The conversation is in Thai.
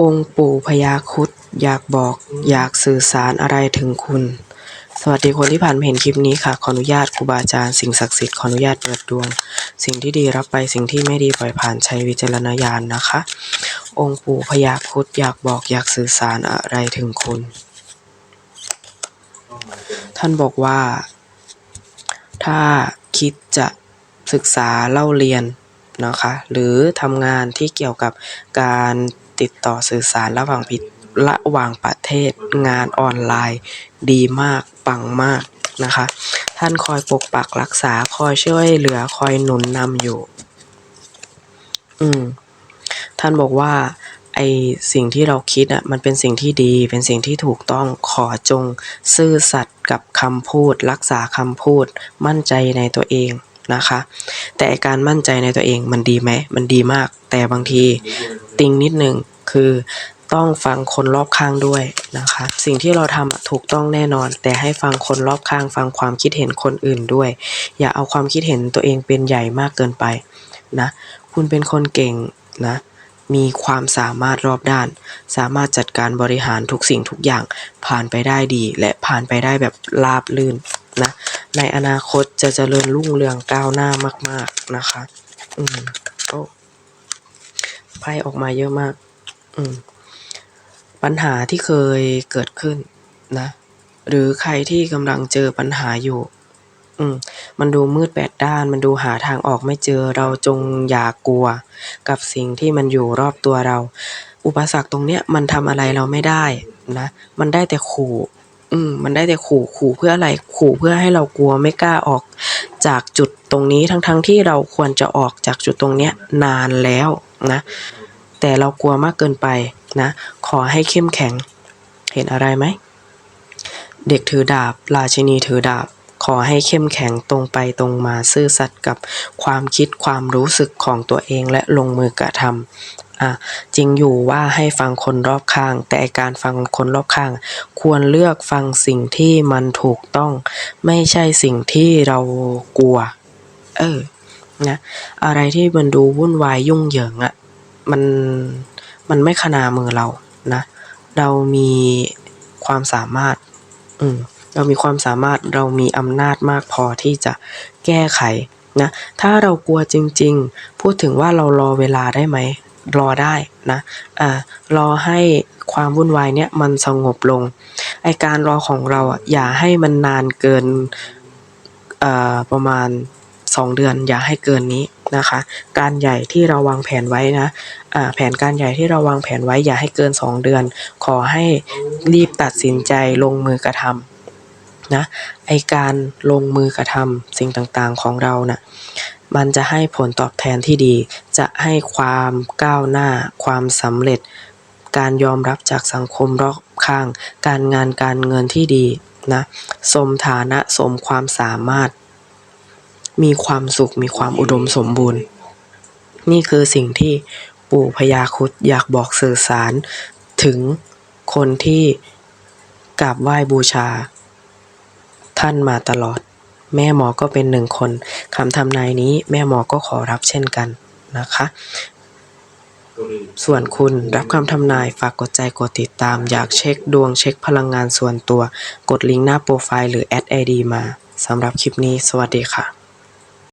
องค์ปู่พญาครุฑอยากบอกอยากสื่อสารอะไรถึงคุณ สวัสดีคนที่ผ่านมาเห็นคลิปนี้ค่ะ ขออนุญาตครูบาอาจารย์สิ่งศักดิ์สิทธิ์ขออนุญาตเปิดดวง สิ่งที่ดีรับไปสิ่งที่ไม่ดีปล่อยผ่านใช้วิจารณญาณนะคะ องค์ปู่พญาครุฑอยากบอกอยากสื่อสารอะไรถึงคุณ ท่านบอกว่า ถ้าคิดจะศึกษาเล่าเรียน นะคะ หรือทำงานที่เกี่ยวกับการติดต่อสื่อสารระหว่างผิดระหว่างประเทศงานออนไลน์ ดีมาก ปังมากนะคะ ท่านคอยปกปักรักษาคอยช่วยเหลือคอยหนุนนำอยู่ อืม ท่านบอกว่าไอสิ่งที่เราคิดอะมันเป็นสิ่งที่ดีเป็นสิ่งที่ถูกต้องขอจง ซื่อสัตย์กับคำพูด รักษาคำพูด มั่นใจในตัวเอง นะคะ แต่การมั่นใจในตัวเองมันดีไหมมันดีมาก แต่บางทีติงนิดหนึ่งคือต้องฟังคนรอบข้างด้วยนะคะ สิ่งที่เราทำถูกต้องแน่นอน แต่ให้ฟังคนรอบข้างฟังความคิดเห็นคนอื่นด้วย อย่าเอาความคิดเห็นตัวเองเป็นใหญ่มากเกินไปนะ คุณเป็นคนเก่งนะมีความสามารถรอบด้าน สามารถจัดการบริหารทุกสิ่งทุกอย่างผ่านไปได้ดี และผ่านไปได้แบบราบรื่นนะ ในอนาคตจะเจริญรุ่งเรืองก้าวหน้ามาก ๆนะคะ อืมโอ้ไพ่ออกมาเยอะมาก อืม ปัญหาที่เคยเกิดขึ้นนะ หรือใครที่กำลังเจอปัญหาอยู่ อืม มันดูมืดแปดด้าน มันดูหาทางออกไม่เจอ เราจงอย่ากลัว กับสิ่งที่มันอยู่รอบตัวเรา อุปสรรคตรงเนี้ยมันทำอะไรเราไม่ได้นะ มันได้แต่ขู่ อืม มันได้แต่ขู่ขู่เพื่ออะไร ขู่เพื่อให้เรากลัวไม่กล้าออกจากจุดตรงนี้ทั้งๆทที่เราควรจะออกจากจุดตรงเนี้ยนานแล้วนะ แต่เรากลัวมากเกินไปนะ ขอให้เข้มแข็ง เห็นอะไรไหม เด็กถือดาบ ราชินีถือดาบ ขอให้เข้มแข็งตรงไปตรงมาซื่อสัตย์กับความคิดความรู้สึกของตัวเองและลงมือกระทำ อะ จริงอยู่ว่าให้ฟังคนรอบข้าง แต่การฟังคนรอบข้าง ควรเลือกฟังสิ่งที่มันถูกต้อง ไม่ใช่สิ่งที่เรากลัว เออ นะ อะไรที่มันดูวุ่นวายยุ่งเหยิงอะ่ะ มัน มันไม่ขนามือเรา นะ เรามีความสามารถ อืม เรามีความสามารถ เรามีอำนาจมากพอที่จะแก้ไขนะ ถ้าเรากลัวจริง ๆ พูดถึงว่าเรารอเวลาได้ไหม รอได้นะอ่ารอให้ความวุ่นวายเนี้ยมันสงบลง ไอการรอของเราอะอย่าให้มันนานเกินอ่อประมาณสองเดือน อย่าให้เกินนี้นะคะ การใหญ่ที่เราวางแผนไว้นะอ่าแผนการใหญ่ที่เราวางแผนไว้อย่าให้เกินสองเดือน ขอให้รีบตัดสินใจลงมือกระทำนะไอการลงมือกระทำสิ่งต่างๆของเราน่ะ มันจะให้ผลตอบแทนที่ดี จะให้ความก้าวหน้า ความสำเร็จ การยอมรับจากสังคมรอบข้าง การงานการเงินที่ดีนะสมฐานะสมความสามารถ มีความสุขมีความอุดมสมบูรณ์ นี่คือสิ่งที่ปู่พญาครุฑอยากบอกสื่อสาร ถึงคนที่กราบไหว้บูชา ท่านมาตลอด แม่หมอก็เป็นหนึ่งคน คำทำนายนี้แม่หมอก็ขอรับเช่นกันนะคะ ส่วนคุณรับคำทำนายฝากกดใจกดติดตาม อยากเช็คดวงเช็คพลังงานส่วนตัว กดลิงก์หน้าโปรไฟล์หรือแอดไอดีมาสำหรับคลิปนี้ สวัสดีค่ะ